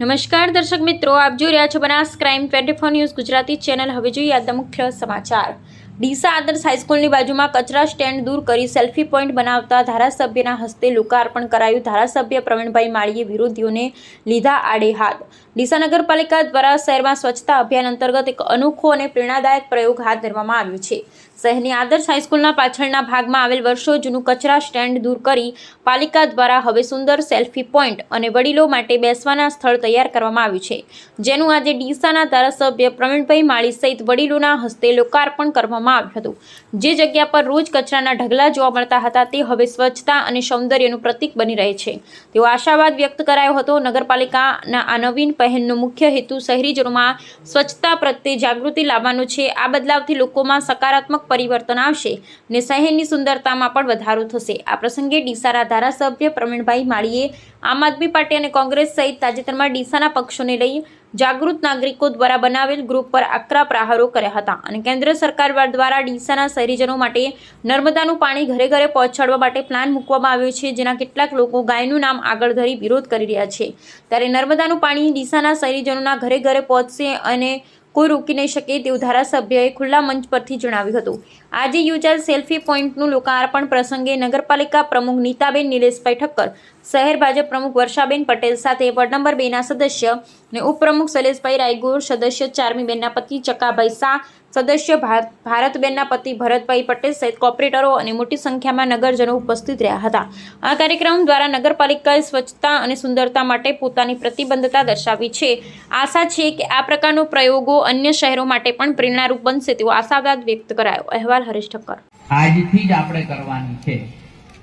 નમસ્કાર દર્શક મિત્રો, આપ જોઈ રહ્યા છો Banas crime twenty four news Gujarati channel. હવે જોઈએ આજના મુખ્ય સમાચાર. ડીસા આદર્શ હાઈસ્કૂલની બાજુમાં કચરા સ્ટેન્ડ દૂર કરી સેલ્ફી પોઈન્ટ બનાવતા ધારાસભ્યના હસ્તે લોકાર્પણ કરાયું. ધારાસભ્ય પ્રવીણભાઈ માળીએ વિરોધીઓને લીધા આડે હાથ ડીસા નગરપાલિકા દ્વારા શહેરમાં સ્વચ્છતા અભિયાન અંતર્ગત એક અનોખો અને પ્રેરણાદાયક પ્રયોગ હાથ ધરવામાં આવ્યો છે. શહેરની આદર્શ હાઈસ્કૂલના પાછળના ભાગમાં આવેલ વર્ષો જૂનું કચરા સ્ટેન્ડ દૂર કરી પાલિકા દ્વારા હવે સુંદર સેલ્ફી પોઈન્ટ અને વડીલો માટે બેસવાના સ્થળ તૈયાર કરવામાં આવ્યું છે, જેનું આજે ડીસાના ધારાસભ્ય પ્રવીણભાઈ માળી સહિત વડીલોના હસ્તે લોકાર્પણ કરવામાં આવ્યું હતું. જે જગ્યા પર રોજ કચરાના ઢગલા જોવા મળતા હતા તે હવે સ્વચ્છતા અને સૌંદર્યનું પ્રતીક બની રહે છે. તેવો આશાવાદ વ્યક્ત કરાયો હતો. નગરપાલિકાના આ નવીન પહેલનો મુખ્ય હેતુ શહેરીજનોમાં સ્વચ્છતા પ્રત્યે જાગૃતિ લાવવાનો છે. આ બદલાવથી લોકોમાં સકારાત્મક પરિવર્તન આવશે ને શહેરની સુંદરતામાં પણ વધારો થશે. આ પ્રસંગે ડીસાના ધારાસભ્ય પ્રવીણભાઈ માળીએ આમ આદમી પાર્ટી અને કોંગ્રેસ સહિત તાજેતરમાં ડીસાના પક્ષોને લઈ જાગૃત નાગરિકો દ્વારા બનાવેલ ગ્રુપ પર આકરા પ્રહારો કર્યા હતા અને કેન્દ્ર સરકાર દ્વારા ડીસાના શહેરીજનો માટે નર્મદાનું પાણી ઘરે ઘરે પહોંચાડવા માટે પ્લાન મૂકવામાં આવ્યો છે, જેના કેટલાક લોકો ગાયનું નામ આગળ ધરી વિરોધ કરી રહ્યા છે. ત્યારે નર્મદાનું પાણી ડીસાના શહેરીજનોના ઘરે ઘરે પહોંચશે અને કોઈ રોકી નહીં શકે તેવું ધારાસભ્યએ ખુલ્લા મંચ પરથી જણાવ્યું હતું. આજે યોજાયેલ સેલ્ફી પોઈન્ટનું લોકાર્પણ પ્રસંગે નગરપાલિકા પ્રમુખ નીતાબેન નિલેશભાઈ ઠક્કર શહેર ભાજપ પ્રમુખ વર્ષાબેન પટેલ સાથે વોર્ડ નંબર બેના સદસ્ય અને ઉપપ્રમુખ શૈલેષભાઈ રાયગુર, સદસ્ય ચારમીબેનના પતિ ચકાભાઈ શાહ, સદસ્ય ભાર- ભારતબેનના પતિ ભરતભાઈ પટેલ સહિત કોર્પોરેટરો અને મોટી સંખ્યામાં નગરજનો ઉપસ્થિત રહ્યા હતા. આ કાર્યક્રમ દ્વારા નગરપાલિકાએ સ્વચ્છતા અને સુંદરતા માટે પોતાની પ્રતિબદ્ધતા દર્શાવી છે. આશા છે કે આ પ્રકારનો પ્રયોગો અન્ય શહેરો માટે પણ પ્રેરણારૂપ બનશે તેવો આશાવાદ વ્યક્ત કરાયો. અહેવાલ હરેશ ઠક્કર. આજથી જ આપણે કરવાની છે.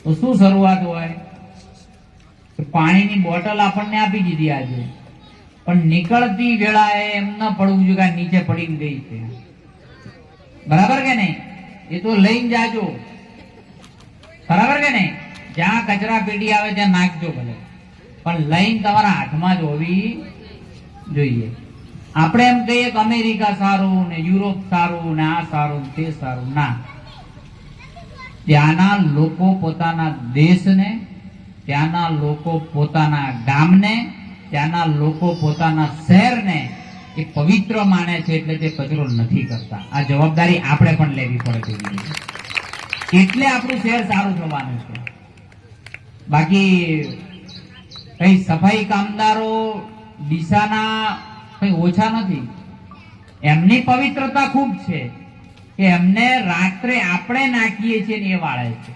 તો શું શરૂઆત હોય? પાણીની બોટલ આપણને આપી દીધી આજે. પણ નીકળતી વેળાએ એમ ન પડવું જોઈએ કે નીચે પડીને ગઈ છે. બરાબર કે નહીં? એ તો લઈને જાજો. બરાબર કે નહીં? જ્યાં કચરા પેટી આવે ત્યાં નાખજો ભલે. પણ લઈને તમારા હાથમાં જ હોવી જોઈએ. આપણે એમ કહીએ કે અમેરિકા સારું ને યુરોપ સારું ને આ સારું તે સારું. ના. ત્યાંના લોકો પોતાના દેશને, ત્યાંના લોકો પોતાના ગામને, ત્યાંના લોકો પોતાના શહેરને એ પવિત્ર માને છે એટલે તે કચરો નથી કરતા. આ જવાબદારી આપણે પણ લેવી પડે છે એટલે આપણું શહેર સારું થવાનું છે. બાકી કઈ સફાઈ કામદારો કઈ ઓછા નથી. એમની પવિત્રતા ખૂબ છે કે એમને રાત્રે આપણે નાખીએ છીએ ને એ વાળે છે.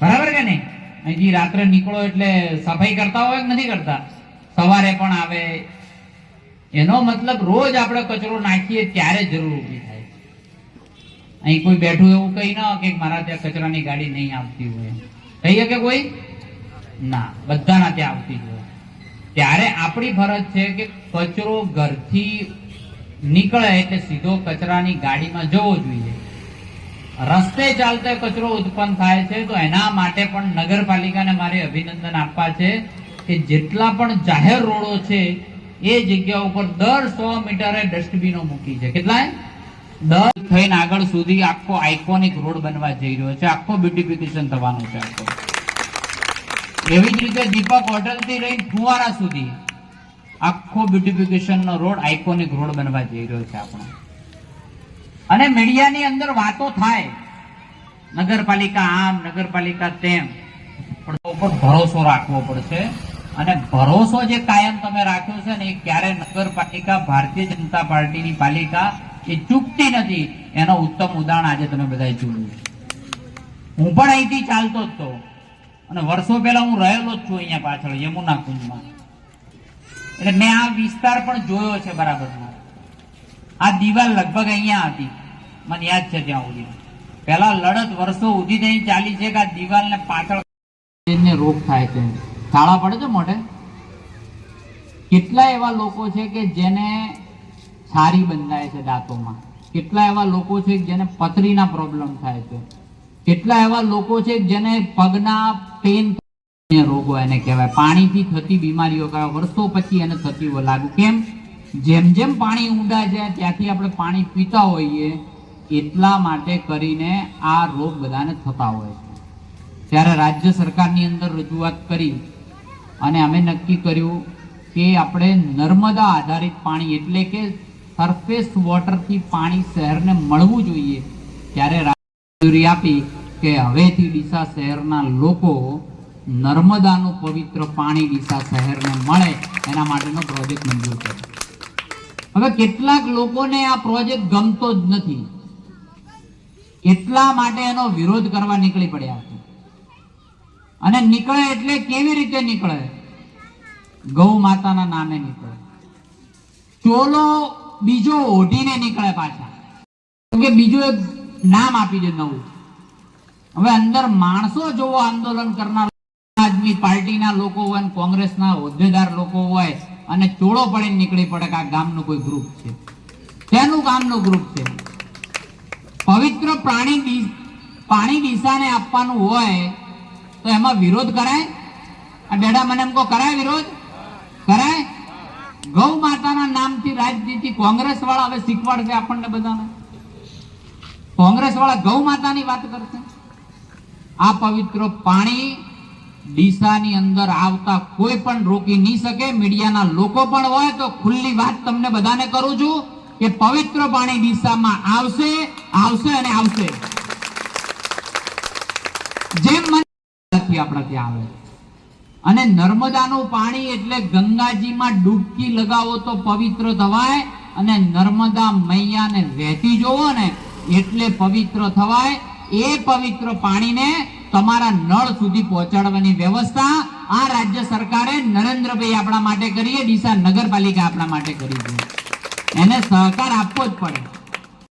બરાબર કે નહીં? અહીંથી રાત્રે નીકળો એટલે સફાઈ કરતા હોય કે નથી કરતા? સવારે પણ આવે. એનો મતલબ રોજ આપણે કચરો નાખીએ ત્યારે જરૂર ઊભી થાય. અહીં કોઈ બેઠું એવું કઈ ન કે મારા ત્યાં કચરાની ગાડી નહીં આવતી હોય. કહીએ કે કોઈ? ના, બધાના ત્યાં આવતી હોય. ત્યારે આપણી ફરજ છે કે કચરો ઘરથી નીકળે એટલે સીધો કચરાની ગાડીમાં જવો જોઈએ. રસ્તે ચાલતા કચરો ઉત્પન્ન થાય છે તો એના માટે પણ નગરપાલિકાને મારે અભિનંદન આપવા છે કે જેટલા પણ જાહેર રોડો છે, એ જગ્યા ઉપર દર સો મીટરે ડસ્ટબિનો મૂકી છે. કેટલાય? દર થઈને આગળ સુધી આખો આઇકોનિક રોડ બનવા જઈ રહ્યો છે. આખો બ્યુટિફિકેશન થવાનું છે આખો. એવી જ રીતે દીપક હોટલથી લઈને ફુવારા સુધી આખો બ્યુટિફિકેશનનો રોડ આઇકોનિક રોડ બનવા જઈ રહ્યો છે આપણો. અને મીડિયાની અંદર વાતો થાય. નગરપાલિકા આમ, નગરપાલિકા તેમ. પણ ઉપર ભરોસો રાખવો પડશે. અને ભરોસો જે કાયમ તમે રાખ્યો છે ને એ ક્યારે નગરપાલિકા, ભારતીય જનતા પાર્ટીની પાલિકા એ ચૂકતી નથી. એનો ઉત્તમ ઉદાહરણ આજે તમે બધા જોયું હું પણ અહીંથી ચાલતો જ તો. અને વર્ષો પહેલા હું રહેલો જ છું અહીંયા પાછળ, યમુના કુંજમાં. એટલે મેં આ વિસ્તાર પણ જોયો છે બરાબર આ દિવાલ લગભગ અહીંયા હતી. મને યાદ છે ત્યાં સુધી. પહેલા લડત વર્ષો સુધી અહીં ચાલી છે કે આ દિવાલને પાછળ રોગ થાય છે. કાળા પડે છે મોઢે? કેટલા એવા લોકો છે કે જેને છારી બંધાય છે દાંતોમાં? કેટલા એવા લોકો છે જેને પથરીના પ્રોબ્લેમ થાય છે? કેટલા એવા લોકો છે જેને પગના પેન રોગો એને કહેવાય. પાણીથી થતી બીમારીઓ કહેવાય વર્ષો પછી એને થતી લાગુ. કેમ? જેમ જેમ પાણી ઊંડા જાય ત્યાંથી આપણે પાણી પીતા હોઈએ એટલા માટે કરીને આ રોગ બધાને થતા હોય છે. ત્યારે રાજ્ય સરકારની અંદર રજૂઆત કરી અને અમે નક્કી કર્યું કે આપણે નર્મદા આધારિત પાણી એટલે કે સરફેસ વોટરથી પાણી શહેરને મળવું જોઈએ. ત્યારે મંજૂરી આપી કે હવેથી ડીસા શહેરના લોકો નર્મદાનું પવિત્ર પાણી ડીસા શહેરને મળે એના માટેનો પ્રોજેક્ટ મંજૂર કર્યો હવે કેટલાક લોકોને આ પ્રોજેક્ટ ગમતો જ નથી. એટલા માટે એનો વિરોધ કરવા નીકળી પડ્યા છે. અને નીકળે એટલે કેવી રીતે નીકળે? ગૌ માતાના નામે નીકળે. ચોલો બીજો ઓઢીને નીકળે પાછા. કે બીજું એક નામ આપી દે નવું. હવે અંદર માણસો જોવો આંદોલન કરનાર આદમી પાર્ટીના લોકો હોય અને કોંગ્રેસના હોદ્દેદાર લોકો હોય અને ચોળો પડીને નીકળી પડે કે આ ગામનું કોઈ ગ્રુપ છે. તેનું ગામનું ગ્રુપ છે? પવિત્ર પ્રાણી પાણી દિશાને આપવાનું હોય તો એમાં વિરોધ કરાય? આ બેડા મને એમ કહો, કરાય વિરોધ? કરાય? ગૌ માતાના નામથી રાજનીતિ કોંગ્રેસ વાળા હવે શીખવાડશે આપણને બધાને? કોંગ્રેસ વાળા ગૌ માતાની વાત કરશે? આ પવિત્ર પાણી ડીસાની અંદર આવતા કોઈ પણ રોકી નહીં શકે. મીડિયાના લોકો પણ હોય તો ખુલ્લી વાત તમને બધાને કરું છું કે પવિત્ર પાણી ડીસામાં આવશે આવશે અને આવશે. જેમ નથી આપણા ત્યાં આવે. અને નર્મદાનું પાણી એટલે ગંગાજીમાં ડૂબકી લગાવો તો પવિત્ર થવાય અને નર્મદા મૈયાને વહેતી જોવો ને એટલે પવિત્ર થવાય. એ પવિત્ર પાણીને તમારા નળ સુધી પહોંચાડવાની વ્યવસ્થા આ રાજ્ય સરકારે નરેન્દ્રભાઈ આપણા માટે કરીએ ડીસા નગરપાલિકા આપણા માટે કરી છે. એને સહકાર આપવો જ પડે.